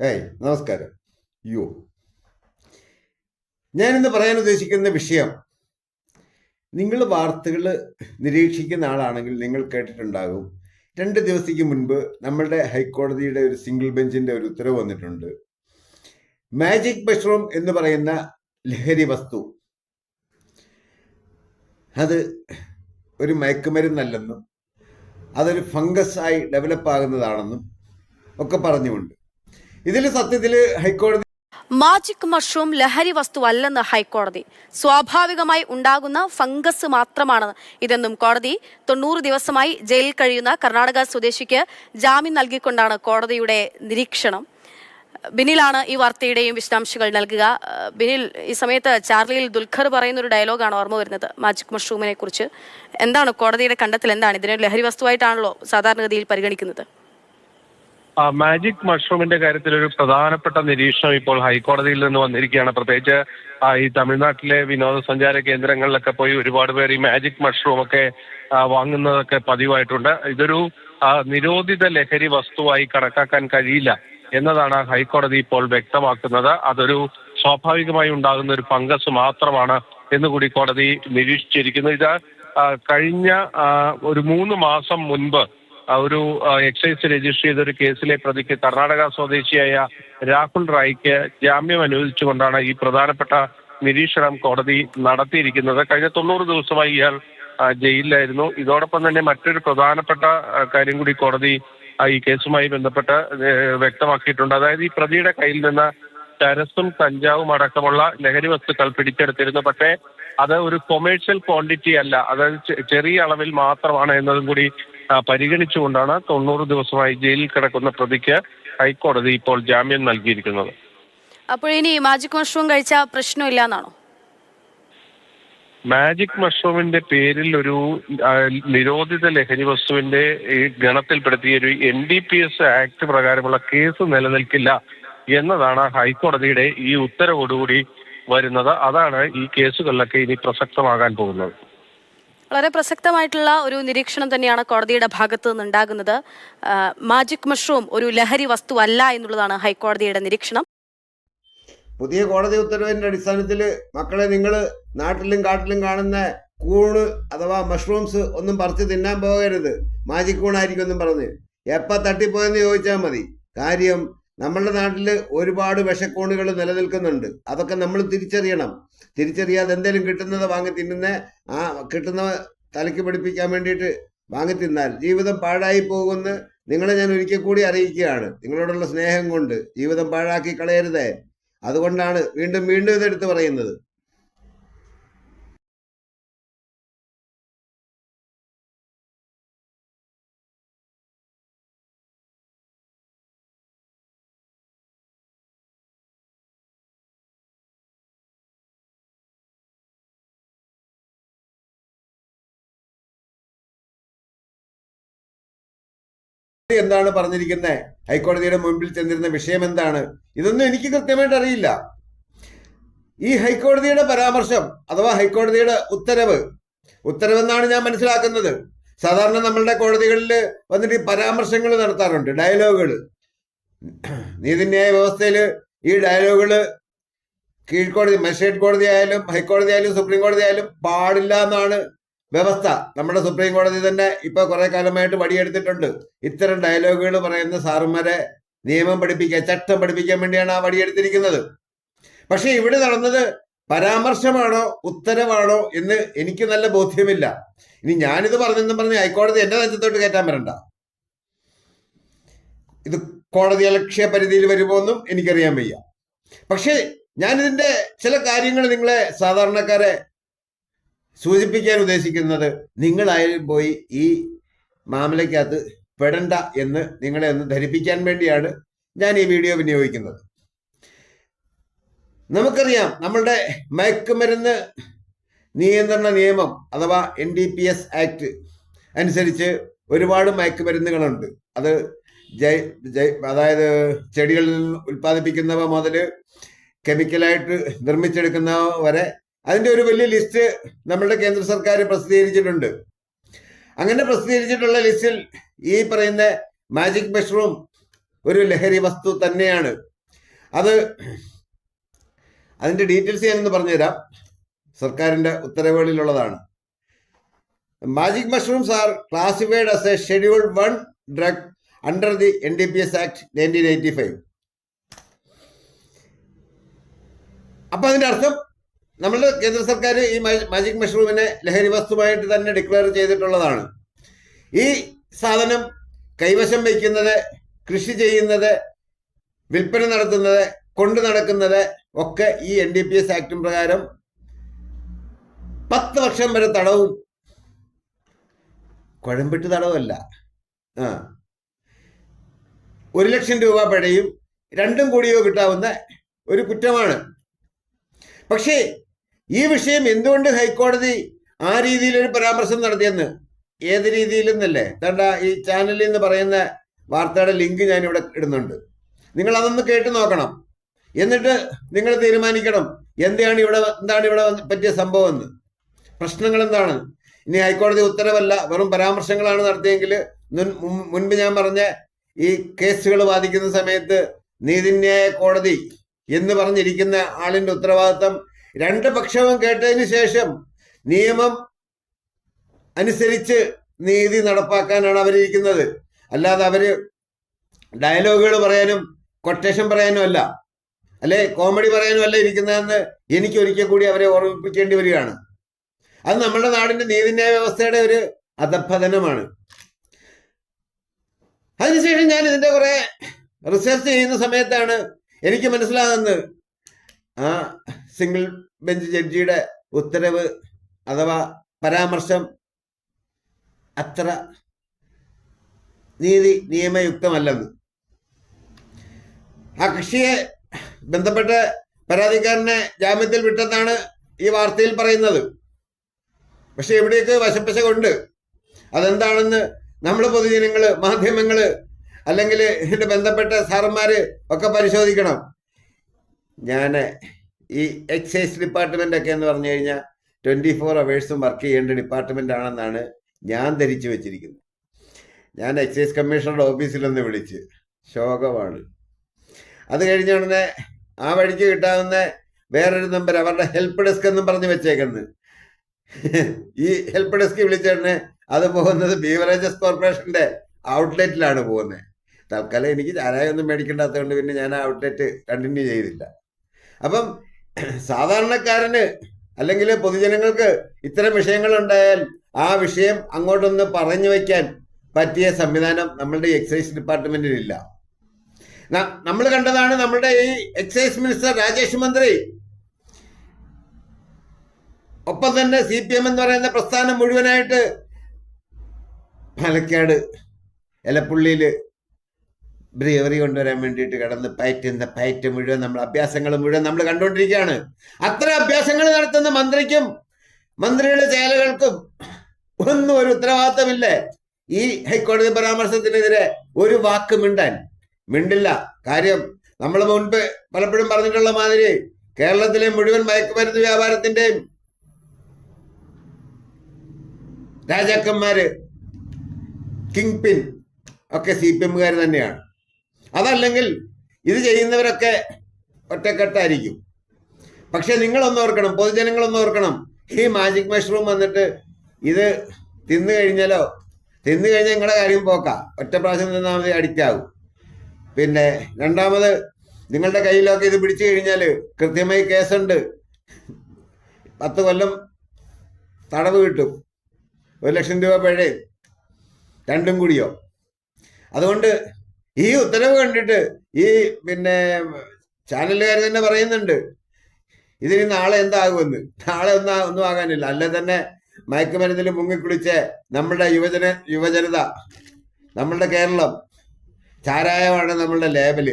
ഏയ് നമസ്കാരം. യോ. ഞാനിന്ന് പറയാൻ ഉദ്ദേശിക്കുന്ന വിഷയം നിങ്ങൾ വാർത്തകൾ നിരീക്ഷിക്കുന്ന ആളാണെങ്കിൽ നിങ്ങൾ കേട്ടിട്ടുണ്ടാകും. രണ്ട് ദിവസത്തേക്ക് മുൻപ് നമ്മളുടെ ഹൈക്കോടതിയുടെ ഒരു സിംഗിൾ ബെഞ്ചിന്റെ ഒരു ഉത്തരവ് വന്നിട്ടുണ്ട്. മാജിക് മഷ്റൂം എന്ന് പറയുന്ന ലഹരി വസ്തു. അത് ഒരു മയക്കുമരുന്നല്ലെന്നും അതൊരു ഫംഗസ് ആയി ഡെവലപ്പ് ആകുന്നതാണെന്നും ഒക്കെ പറഞ്ഞുകൊണ്ട്. ഇതിൽ സത്യത്തിൽ ഹൈക്കോടതി മാജിക് മഷ്റൂം ലഹരി വസ്തുവല്ലെന്ന് ഹൈക്കോടതി. സ്വാഭാവികമായി ഉണ്ടാകുന്ന ഫംഗസ് മാത്രമാണ് ഇതെന്നും കോടതി തൊണ്ണൂറ് ദിവസമായി ജയിലിൽ കഴിയുന്ന കർണാടക സ്വദേശിക്ക് ജാമ്യം നൽകിക്കൊണ്ടാണ് കോടതിയുടെ നിരീക്ഷണം. ബിനിലാണ് ഈ വാർത്തയുടെയും വിശദാംശങ്ങൾ നൽകുക. ബിനിൽ ഈ സമയത്ത് ചാർലിയിൽ ദുൽഖർ പറയുന്ന ഒരു ഡയലോഗാണ് ഓർമ്മ വരുന്നത് മാജിക് മഷ്റൂമിനെ കുറിച്ച്. എന്താണ് കോടതിയുടെ കണ്ടെത്തൽ? എന്താണ്? ഇതിനെ ലഹരി വസ്തുവായിട്ടാണല്ലോ സാധാരണഗതിയിൽ പരിഗണിക്കുന്നത്. ആ, മാജിക് മഷ്റൂമിന്റെ കാര്യത്തിൽ ഒരു പ്രധാനപ്പെട്ട നിരീക്ഷണം ഇപ്പോൾ ഹൈക്കോടതിയിൽ നിന്ന് വന്നിരിക്കുകയാണ്. പ്രത്യേകിച്ച് ഈ തമിഴ്നാട്ടിലെ വിനോദസഞ്ചാര കേന്ദ്രങ്ങളിലൊക്കെ പോയി ഒരുപാട് പേർ ഈ മാജിക് മഷ്റൂം ഒക്കെ വാങ്ങുന്നതൊക്കെ പതിവായിട്ടുണ്ട്. ഇതൊരു നിരോധിത ലഹരി വസ്തുവായി കണക്കാക്കാൻ കഴിയില്ല എന്നതാണ് ഹൈക്കോടതി ഇപ്പോൾ വ്യക്തമാക്കുന്നത്. അതൊരു സ്വാഭാവികമായി ഉണ്ടാകുന്ന ഒരു ഫംഗസ് മാത്രമാണ് എന്നുകൂടി കോടതി നിരീക്ഷിച്ചിരിക്കുന്നു. ഇത് കഴിഞ്ഞ ഒരു മൂന്ന് മാസം മുൻപ് ഒരു എക്സൈസ് രജിസ്റ്റർ ചെയ്ത ഒരു കേസിലെ പ്രതിക്ക് കർണാടക സ്വദേശിയായ രാഹുൽ റായിക്ക് ജാമ്യം അനുവദിച്ചുകൊണ്ടാണ് ഈ പ്രധാനപ്പെട്ട നിരീക്ഷണം കോടതി നടത്തിയിരിക്കുന്നത്. കഴിഞ്ഞ തൊണ്ണൂറ് ദിവസമായി ഇയാൾ ജയിലിലായിരുന്നു. ഇതോടൊപ്പം തന്നെ മറ്റൊരു പ്രധാനപ്പെട്ട കാര്യം കൂടി കോടതി ഈ കേസുമായി ബന്ധപ്പെട്ട് വ്യക്തമാക്കിയിട്ടുണ്ട്. അതായത് ഈ പ്രതിയുടെ കയ്യിൽ നിന്ന് ചരസും കഞ്ചാവും അടക്കമുള്ള ലഹരി വസ്തുക്കൾ പിടിച്ചെടുത്തിരുന്നു. പക്ഷേ അത് ഒരു കൊമേഴ്ഷ്യൽ ക്വാണ്ടിറ്റി അല്ല. അതായത് ചെറിയ അളവിൽ മാത്രമാണ് എന്നതും കൂടി പരിഗണിച്ചുകൊണ്ടാണ് തൊണ്ണൂറ് ദിവസമായി ജയിലിൽ കിടക്കുന്ന പ്രതിക്ക് ഹൈക്കോടതി ഇപ്പോൾ ജാമ്യം നൽകിയിരിക്കുന്നത്. അപ്പോൾ ഇനി മാജിക് മഷ്റൂം കഴിച്ച പ്രശ്നമില്ല എന്നാണോ മാജിക് മഷ്റൂമിന്റെ പേരിൽ ഒരു നിരോധിത ലഹരി വസ്തുവിന്റെ ഈ ഗണത്തിൽപ്പെടുത്തിയ ഒരു N D P S act പ്രകാരമുള്ള കേസ് നിലനിൽക്കില്ല എന്നതാണ് ഹൈക്കോടതിയുടെ ഈ ഉത്തരവോടുകൂടി വരുന്നത്. അതാണ് ഈ കേസുകളിലൊക്കെ ഇനി പ്രസക്തമാകാൻ പോകുന്നത്. വളരെ പ്രസക്തമായിട്ടുള്ള ഒരു നിരീക്ഷണം തന്നെയാണ് കോടതിയുടെ ഭാഗത്തു നിന്നുണ്ടാകുന്നത്. മാജിക് മഷ്റൂം ഒരു ലഹരി വസ്തുവല്ല എന്നുള്ളതാണ് ഹൈക്കോടതിയുടെ നിരീക്ഷണം. പുതിയ കോടതി ഉത്തരവിന്റെ അടിസ്ഥാനത്തിൽ മക്കളെ നിങ്ങൾ നാട്ടിലും കാട്ടിലും കാണുന്ന കൂണ് അഥവാ മഷ്റൂംസ് ഒന്നും പറിച്ച് തിന്നാൻ പോകരുത്. മാജിക് കൂണായിരിക്കും ഒന്നും പറഞ്ഞ്. എപ്പ തട്ടിപ്പോയെന്ന് ചോദിച്ചാൽ മതി. കാര്യം നമ്മളുടെ നാട്ടിൽ ഒരുപാട് വിഷക്കോണുകൾ നിലനിൽക്കുന്നുണ്ട്. അതൊക്കെ നമ്മൾ തിരിച്ചറിയണം. തിരിച്ചറിയാതെ എന്തെങ്കിലും കിട്ടുന്നത് വാങ്ങി തിന്നുന്ന ആ കിട്ടുന്ന തലയ്ക്ക് പിടിപ്പിക്കാൻ വേണ്ടിയിട്ട് വാങ്ങി തിന്നാൽ ജീവിതം പാഴായി പോകുമെന്ന് നിങ്ങളെ ഞാൻ ഒരിക്കൽ കൂടി അറിയിക്കുകയാണ്. നിങ്ങളോടുള്ള സ്നേഹം കൊണ്ട് ജീവിതം പാഴാക്കി കളയരുതേ. അതുകൊണ്ടാണ് വീണ്ടും വീണ്ടും ഇതെടുത്ത് പറയുന്നത്. എന്താണ് പറഞ്ഞിരിക്കുന്നത് ഹൈക്കോടതിയുടെ മുമ്പിൽ ചെന്നിരുന്ന വിഷയം എന്താണ്? ഇതൊന്നും എനിക്ക് കൃത്യമായിട്ട് അറിയില്ല. ഈ ഹൈക്കോടതിയുടെ പരാമർശം അഥവാ ഹൈക്കോടതിയുടെ ഉത്തരവ് ഉത്തരവെന്നാണ് ഞാൻ മനസ്സിലാക്കുന്നത്. സാധാരണ നമ്മളുടെ കോടതികളിൽ വന്നിട്ട് ഈ പരാമർശങ്ങൾ നടത്താറുണ്ട് ഡയലോഗുകൾ നീതിന്യായ വ്യവസ്ഥയിൽ ഈ ഡയലോഗുകൾ കീഴ്ക്കോടതി മജിസ്ട്രേറ്റ് കോടതി ആയാലും ഹൈക്കോടതി ആയാലും സുപ്രീം കോടതി ആയാലും പാടില്ല എന്നാണ് വ്യവസ്ഥ. നമ്മുടെ സുപ്രീം കോടതി തന്നെ ഇപ്പൊ കുറെ കാലമായിട്ട് വടിയെടുത്തിട്ടുണ്ട്. ഇത്തരം ഡയലോഗുകൾ പറയുന്ന സാറുമാരെ നിയമം പഠിപ്പിക്കാൻ ചട്ടം പഠിപ്പിക്കാൻ വേണ്ടിയാണ് ആ വടിയെടുത്തിരിക്കുന്നത് പക്ഷെ ഇവിടെ നടന്നത് പരാമർശമാണോ ഉത്തരവാണോ എന്ന് എനിക്ക് നല്ല ബോധ്യമില്ല. ഇനി ഞാനിത് പറഞ്ഞെന്നും പറഞ്ഞ് ഹൈക്കോടതി എന്റെ രാജ്യത്തോട്ട് കയറ്റാൻ വരണ്ട. ഇത് കോടതി അലക്ഷ്യ പരിധിയിൽ വരുമോന്നും എനിക്കറിയാൻ വയ്യ. പക്ഷേ ഞാനിതിന്റെ ചില കാര്യങ്ങൾ നിങ്ങളെ സാധാരണക്കാരെ സൂചിപ്പിക്കാൻ ഉദ്ദേശിക്കുന്നത് നിങ്ങളായാലും പോയി ഈ മാമലയ്ക്കകത്ത് പെടണ്ട എന്ന് നിങ്ങളെ ഒന്ന് ധരിപ്പിക്കാൻ വേണ്ടിയാണ് ഞാൻ ഈ വീഡിയോ വിനിയോഗിക്കുന്നത്. നമുക്കറിയാം നമ്മളുടെ മയക്കുമരുന്ന് നിയന്ത്രണ നിയമം അഥവാ N D P S act അനുസരിച്ച് ഒരുപാട് മയക്കുമരുന്നുകളുണ്ട്. അത് ജൈ ജൈ അതായത് ചെടികളിൽ നിന്ന് ഉൽപ്പാദിപ്പിക്കുന്നവ മുതൽ കെമിക്കലായിട്ട് നിർമ്മിച്ചെടുക്കുന്നവ വരെ അതിന്റെ ഒരു വലിയ ലിസ്റ്റ് നമ്മുടെ കേന്ദ്ര സർക്കാർ പ്രസിദ്ധീകരിച്ചിട്ടുണ്ട്. അങ്ങനെ പ്രസിദ്ധീകരിച്ചിട്ടുള്ള ലിസ്റ്റിൽ ഈ പറയുന്ന മാജിക് മഷ്റൂം ഒരു ലഹരി വസ്തു തന്നെയാണ്. അത് അതിന്റെ ഡീറ്റെയിൽസ് ഞാനൊന്ന് പറഞ്ഞുതരാം. സർക്കാരിന്റെ ഉത്തരവുകളിലുള്ളതാണ്. Magic mushrooms are classified as a schedule one drug under the N D P S act nineteen eighty five അപ്പൊ അതിന്റെ അർത്ഥം നമ്മളുടെ കേന്ദ്ര സർക്കാർ ഈ മാജിക് മഷ്റൂമിനെ ലഹരി വസ്തുവായിട്ട് തന്നെ ഡിക്ലെയർ ചെയ്തിട്ടുള്ളതാണ്. ഈ സാധനം കൈവശം വയ്ക്കുന്നത് കൃഷി ചെയ്യുന്നത് വിൽപ്പന നടത്തുന്നത് കൊണ്ടു നടക്കുന്നത് ഒക്കെ ഈ എൻ ഡി പി എസ് ആക്ടും പ്രകാരം പത്ത് വർഷം വരെ തടവും. കുഴമ്പിട്ട് തടവല്ല. ആ. ഒരു ലക്ഷം രൂപ പിഴയും രണ്ടും കൂടിയോ കിട്ടാവുന്ന ഒരു കുറ്റമാണ്. പക്ഷേ ഈ വിഷയം എന്തുകൊണ്ട് ഹൈക്കോടതി ആ രീതിയിൽ ഒരു പരാമർശം നടത്തിയെന്ന്? ഏത് രീതിയിലെന്നല്ലേ? തണ്ട ഈ ചാനലിൽ നിന്ന് പറയുന്ന വാർത്തയുടെ ലിങ്ക് ഞാൻ ഇവിടെ ഇടുന്നുണ്ട്. നിങ്ങൾ അതൊന്ന് കേട്ട് നോക്കണം. എന്നിട്ട് നിങ്ങൾ തീരുമാനിക്കണം. എന്താണ് ഇവിടെ എന്താണ് ഇവിടെ പറ്റിയ സംഭവം എന്ന്. പ്രശ്നങ്ങൾ എന്താണ്? ഇനി ഹൈക്കോടതി ഉത്തരവല്ല. വെറും പരാമർശങ്ങളാണ് നടത്തിയെങ്കിൽ മുൻ- മുൻ- മുൻപ് ഞാൻ പറഞ്ഞ ഈ കേസുകൾ വാദിക്കുന്ന സമയത്ത് നീതിന്യായ കോടതി എന്ന് പറഞ്ഞിരിക്കുന്ന ആളിന്റെ ഉത്തരവാദിത്തം രണ്ട് പക്ഷവും കേട്ടതിന് ശേഷം നിയമം അനുസരിച്ച് നീതി നടപ്പാക്കാനാണ് അവരിയ്ക്കുന്നത് അല്ലാതെ അവർ ഡയലോഗുകൾ പറയാനും കൊട്ടേഷൻ പറയാനും അല്ല. അല്ലെ? കോമഡി പറയാനും അല്ല ഇരിക്കുന്നതെന്ന് എനിക്ക് ഒരിക്കൽ കൂടി അവരെ ഓർമ്മിപ്പിക്കേണ്ടി വരികയാണ്. അത് നമ്മുടെ നാടിന്റെ നീതിന്യായ വ്യവസ്ഥയുടെ ഒരു അധപ്പതനമാണ് അതിനുശേഷം ഞാൻ ഇതിന്റെ കുറെ റിസർച്ച് ചെയ്യുന്ന സമയത്താണ് എനിക്ക് മനസ്സിലാകുന്നത് ആ സിംഗിൾ ബെഞ്ച് ജഡ്ജിയുടെ ഉത്തരവ് അഥവാ പരാമർശം അത്ര നീതി നിയമയുക്തമല്ലെന്ന്. ആ കക്ഷിയെ ബന്ധപ്പെട്ട പരാതിക്കാരനെ ജാമ്യത്തിൽ വിട്ടെന്നാണ് ഈ വാർത്തയിൽ പറയുന്നത്. പക്ഷെ എവിടെയൊക്കെ വശപ്പശ കൊണ്ട് അതെന്താണെന്ന് നമ്മൾ പൊതുജനങ്ങൾ മാധ്യമങ്ങൾ അല്ലെങ്കിൽ ഇതിന്റെ ബന്ധപ്പെട്ട സാറന്മാര് ഒക്കെ പരിശോധിക്കണം. ഞാൻ ഈ എക്സൈസ് ഡിപ്പാർട്ട്മെന്റ് ഒക്കെ എന്ന് പറഞ്ഞു കഴിഞ്ഞാൽ ട്വന്റി ഫോർ അവേഴ്സും വർക്ക് ചെയ്യേണ്ട ഡിപ്പാർട്ട്മെന്റ് ആണെന്നാണ് ഞാൻ ധരിച്ചു വെച്ചിരിക്കുന്നത്. ഞാൻ എക്സൈസ് കമ്മീഷണറുടെ ഓഫീസിലൊന്ന് വിളിച്ച് ശോകമാണ്. അത് കഴിഞ്ഞ ഉടനെ ആ വഴിക്ക് കിട്ടാവുന്ന വേറൊരു നമ്പർ അവരുടെ ഹെൽപ്പ് ഡെസ്ക് എന്നും പറഞ്ഞ് വെച്ചേക്കുന്നത് ഈ ഹെൽപ്പ് ഡെസ്ക് വിളിച്ചോടനെ അത് പോകുന്നത് ബീവറേജസ് കോർപ്പറേഷന്റെ ഔട്ട്ലെറ്റിലാണ് പോകുന്നത്. തൽക്കാലം എനിക്ക് ചാരായൊന്നും മേടിക്കേണ്ടാത്തതുകൊണ്ട് പിന്നെ ഞാൻ ഔട്ട്ലെറ്റ് കണ്ടിന്യൂ ചെയ്തില്ല. അപ്പം സാധാരണക്കാരന് അല്ലെങ്കിൽ പൊതുജനങ്ങൾക്ക് ഇത്തരം വിഷയങ്ങൾ ഉണ്ടായാൽ ആ വിഷയം അങ്ങോട്ടൊന്ന് പറഞ്ഞു വയ്ക്കാൻ പറ്റിയ സംവിധാനം നമ്മളുടെ എക്സൈസ് ഡിപ്പാർട്ട്മെന്റിലില്ല നമ്മൾ കണ്ടതാണ് നമ്മളുടെ ഈ എക്സൈസ് മിനിസ്റ്റർ രാജേഷ് മന്ത്രി. ഒപ്പം തന്നെ സി പി എം എന്ന് പറയുന്ന പ്രസ്ഥാനം മുഴുവനായിട്ട് പാലക്കാട് എലപ്പുള്ളിയിൽ ബ്രേവറി കൊണ്ടുവരാൻ വേണ്ടിയിട്ട് കിടന്ന് പയറ്റുന്ന പയറ്റ് മുഴുവൻ നമ്മൾ അഭ്യാസങ്ങൾ മുഴുവൻ നമ്മൾ കണ്ടുകൊണ്ടിരിക്കുകയാണ്. അത്ര അഭ്യാസങ്ങൾ നടത്തുന്ന മന്ത്രിക്കും മന്ത്രിയുടെ ചേലകൾക്കും ഒന്നും ഒരു ഉത്തരവാദിത്തമില്ലേ. ഈ ഹൈക്കോടതി പരാമർശത്തിനെതിരെ ഒരു വാക്ക് മിണ്ടാൻ മിണ്ടില്ല. കാര്യം നമ്മൾ മുൻപ് പലപ്പോഴും പറഞ്ഞിട്ടുള്ള മാതിരി കേരളത്തിലെ മുഴുവൻ മയക്കുമരുന്ന് വ്യാപാരത്തിന്റെയും രാജാക്കന്മാര് കിങ് പിൻ ഒക്കെ സി പി എമ്മുകാർ തന്നെയാണ്. അതല്ലെങ്കിൽ ഇത് ചെയ്യുന്നവരൊക്കെ ഒറ്റക്കെട്ടായിരിക്കും. പക്ഷെ നിങ്ങളൊന്ന് ഓർക്കണം പൊതുജനങ്ങളൊന്ന് ഓർക്കണം. ഈ മാജിക് മഷ്റൂം വന്നിട്ട് ഇത് തിന്നു കഴിഞ്ഞാലോ? തിന്നു കഴിഞ്ഞാൽ നിങ്ങളുടെ കാര്യം പോക്കാം. ഒറ്റ പ്രാവശ്യം തിന്നാൽ മതി ആകും പിന്നെ രണ്ടാമത് നിങ്ങളുടെ കയ്യിലൊക്കെ ഇത് പിടിച്ചു കഴിഞ്ഞാൽ കൃത്യമായി കേസുണ്ട്. പത്ത് കൊല്ലം തടവ് കിട്ടും. ഒരു ലക്ഷം രൂപ പിഴയും. രണ്ടും കൂടിയോ? അതുകൊണ്ട് ഈ ഉത്തരവ് കണ്ടിട്ട് ഈ പിന്നെ ചാനലുകാർ തന്നെ പറയുന്നുണ്ട്. ഇതിന് നാളെ എന്താകുമെന്ന്. നാളെ ഒന്നാ ഒന്നും ആകാനില്ല. അല്ലെ തന്നെ മയക്കുമരുന്നിൽ മുങ്ങിക്കുളിച്ച് നമ്മുടെ യുവജന യുവജനത നമ്മളുടെ കേരളം. ചാരായമാണ് നമ്മളുടെ ലേബൽ.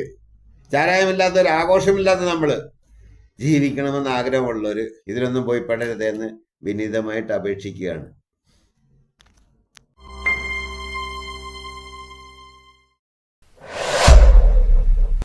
ചാരായമില്ലാത്ത ഒരു ആഘോഷമില്ലാത്ത നമ്മൾ ജീവിക്കണമെന്ന് ആഗ്രഹമുള്ളവർ ഇതിനൊന്നും പോയി പെടരുതെന്ന് വിനീതമായിട്ട് അപേക്ഷിക്കുകയാണ്.